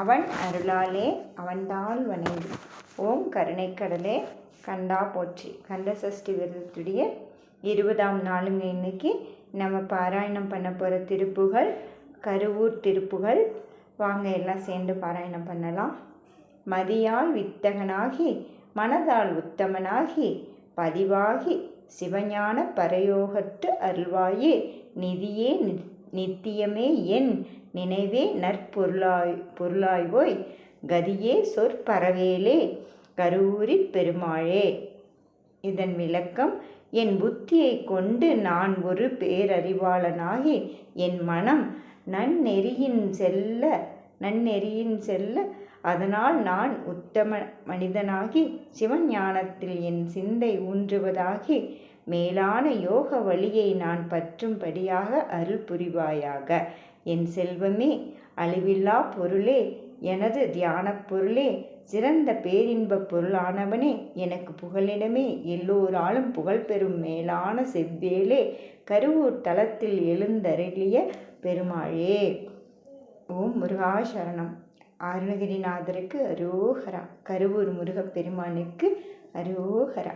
அவன் அருளாலே அவன்தாள் வணங்கி. ஓம் கருணைக்கடலே கண்டா போற்றி. கந்த சஷ்டி விரதத்துடைய இருபதாம் நாளுங்க இன்னைக்கு. நம்ம பாராயணம் பண்ண போகிற திருப்புகள் கருவூர் திருப்புகள். வாங்க எல்லாம் சேர்ந்து பாராயணம் பண்ணலாம். மதியால் வித்தகனாகி மனதால் உத்தமனாகி பதிவாகி சிவஞான பரயோகத்து அருள்வாயே. நிதியே நித்தியமே என் நினைவே நற்பொருளாய் பொருளாய்வோய் கதியே சொற்பரவேலே கரூரிப் பெருமாளே. இதன் விளக்கம் என் புத்தியை கொண்டு நான் ஒரு பேரறிவாளனாகி என் மனம் நன்னெறியின் செல்ல நன்னெறியின் செல்ல அதனால் நான் உத்தம மனிதனாகி சிவஞானத்தில் என் சிந்தை ஊன்றுவதாகி மேலான யோக வழியை நான் பற்றும்படியாக அருள் புரிவாயாக. என் செல்வமே அழிவில்லா பொருளே எனது தியானப் பொருளே சிறந்த பேரின்பப் பொருளானவனே எனக்கு புகழிடமே எல்லோராலும் புகழ் பெறும் மேலான செவ்வேலே கருவூர் தலத்தில் எழுந்தருளிய பெருமாளே. ஓம் முருகா சரணம். அருணகிரிநாதருக்கு அரோகரா. கருவூர் முருகப் பெருமானுக்கு அரோகரா.